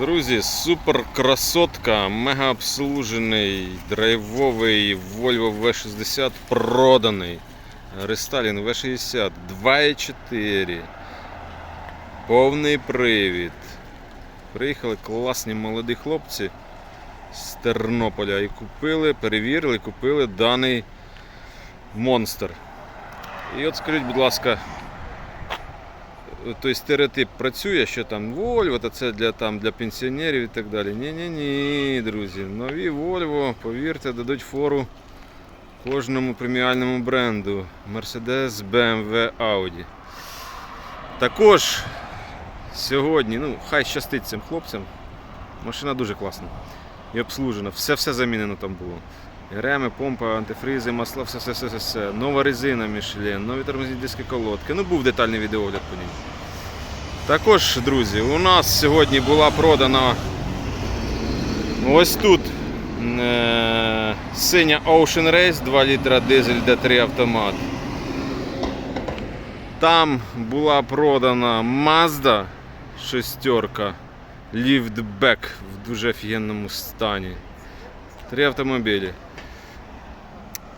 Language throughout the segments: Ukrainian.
Друзі, супер красотка, мега обслужений, драйвовий Volvo V60 проданий. Рестайлінг V60 2.4. Повний привід. Приїхали класні молоді хлопці з Тернополя і купили, перевірили, купили даний монстр. І от скажіть, будь ласка, той стереотип працює, що там Volvo, то це для, там, для пенсіонерів і так далі. Ні-ні-ні, друзі. Нові Volvo, повірте, дадуть фору кожному преміальному бренду. Mercedes, BMW, Audi. Також сьогодні, ну, хай щастить цим хлопцям. Машина дуже класна. І обслужена. Все-все замінено там було. Реми, помпа, антифризи, масла, все, все, все, все, все. Нова резина Michelin, нові тормозні диски колодки. Ну, був детальний відеогляд по ній. Також, друзі, у нас сьогодні була продана ось тут е- синя Ocean Race 2 літра дизель D3 автомат. Там була продана Mazda шестерка Liftback в дуже офігенному стані. Три автомобілі.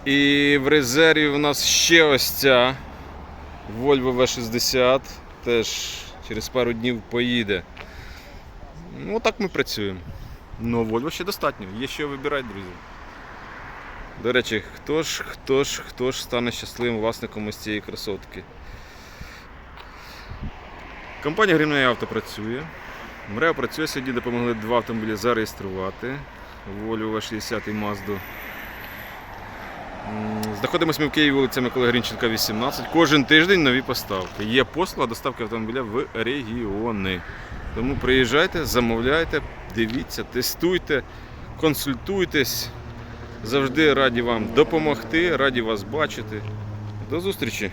І в резерві у нас ще ось ця Volvo V60. Теж через пару днів поїде. Ну, так ми працюємо. Ну, Volvo ще достатньо, є що вибирати, друзі. До речі, хто ж, хто ж, хто ж стане щасливим власником ось цієї красотки? Компанія Грімне Авто працює. МРЕО працює сьогодні, допомогли два автомобілі зареєструвати. Volvo V60 і Mazda. Знаходимося ми в Києві вулиця Миколи Грінченка, 18. Кожен тиждень нові поставки. Є послуга доставки автомобіля в регіони. Тому приїжджайте, замовляйте, дивіться, тестуйте, консультуйтесь. Завжди раді вам допомогти, раді вас бачити. До зустрічі!